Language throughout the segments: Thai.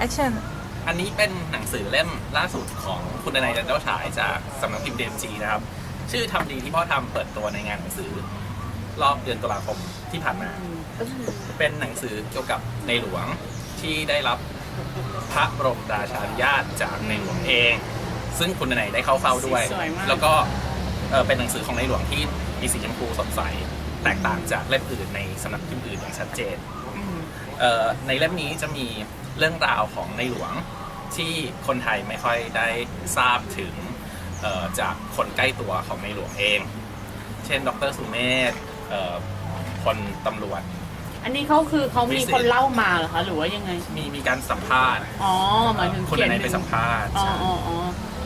แอคชั่นอันนี้เป็นหนังสือเล่มล่าสุดของคุณนายจันเจ้าฉายจากสำนักพิมพ์เดมจีนะครับ ชื่อทำดีที่พ่อทำเปิดตัวในงานหนังสือ รอบเดือนตุลาคมที่ผ่านมา เป็นหนังสือเกี่ยวกับในหลวงที่ได้รับพระบรมราชานุญาตจากในหลวงเอง ซึ่งคุณนายได้เข้าเฝ้าด้วยสวยมากแล้วก็เอ่อเป็นหนังสือของในหลวงที่มีสีชมพูสดใสแตกต่างจากเล่มอื่นในสำนักพิมพ์อื่นอย่างชัดเจนอืมเอ่อในเล่มนี้จะมี เรื่องราวของในหลวงที่คนไทยไม่ค่อยได้ทราบถึงเอ่อจากคนใกล้ตัวของในหลวงเอง เช่น ดรสุเมธเอ่อคนตำรวจ อันนี้เขาคือเขามีวิสิตคนเล่ามาเหรอคะหรือว่ายังไง มีมีการสัมภาษณ์ อ๋อหมายถึงคนเขียนไหนไปสัมภาษณ์อ๋อใช่อ๋ออ๋อ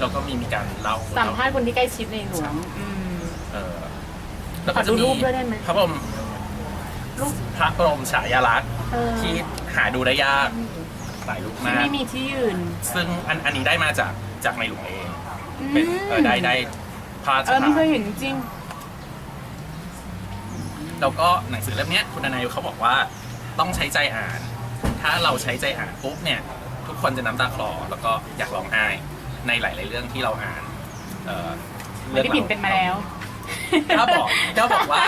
แล้วก็มีมีการเล่าสัมภาษณ์คนที่ใกล้ชิดในหลวงอืมเอ่อแล้วขก็อจะดูมีรูปด้วยได้ไหมพระบรมรูปพระบรมฉายาลักษณ์เออที่หาดูได้ยาก หลายรูปที่มาก ไม่มีที่ยืน ซึ่งอันอันนี้ได้มาจากจากในหลวงเองอืเป็นมเออได้ได้พระราชเออทาไม่เคยนเห็นจริง แล้วก็หนังสือเล่มเนี้ยคุณนายเขาบอกว่าต้องใช้ใจอ่าน ถ้าเราใช้ใจอ่านปุ๊บเนี่ย ทุกคนจะน้ำตาคลอแล้วก็อยากร้องไห้ในหลาย ๆ เรื่องที่เราอ่านเอ่อไม่ได้ผิดเป็นมาแล้ว ถ้าบอกถ้าบอกว่า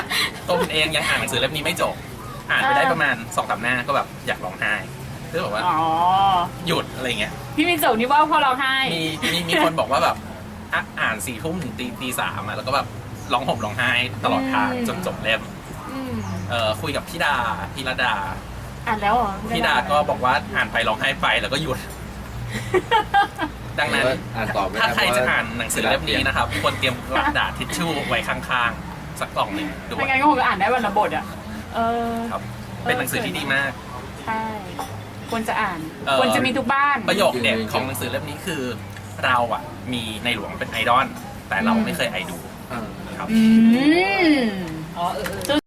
ตัวคุณเองยังอ่านหนังสือเล่มนี้ไม่จบ อ่านไปได้ประมาณสองสามหน้าก็แบบอยากร้องไห้ คือบอกว่าอ๋อ หยุดอะไรเงี้ย พี่มินโจนี่ว่าพอเราให้ มีมีมีคนบอกว่าแบบอะอ่านสี่ทุ่มถึงตีตีสามอะแล้วก็แบบร้องห่มร้องไห้ตลอดทางจนจบเล่มอืมเอ่อคุยกับพี่ดาพี่ระดาอ่านแล้วเหรอพี่ดาก็บอกว่าอ่านไปร้องไห้ไปแล้วก็หยุด ดังนั้นอ่านต่อไม่ได้ถ้าใครเพราะจะว่าอ่านหนังสือเล่มนี้นะครับควรเตรียมกระดาษทิชชู่ไว้ข้างๆ สักกล่องหนึ่งด้วไม่ยงั้นก็คงจะอ่านได้วันละบทอะ เออ ครับ เป็นหนังสือที่ดีมาก ใช่ ควรจะอ่าน เอ่อ ควรจะมีทุกบ้าน ประโยคเด็ดของหนังสือเล่มนี้คือ เราอะมีในหลวงเป็นไอดอลแต่เราไม่เคยไอดูอ่าครับ อืม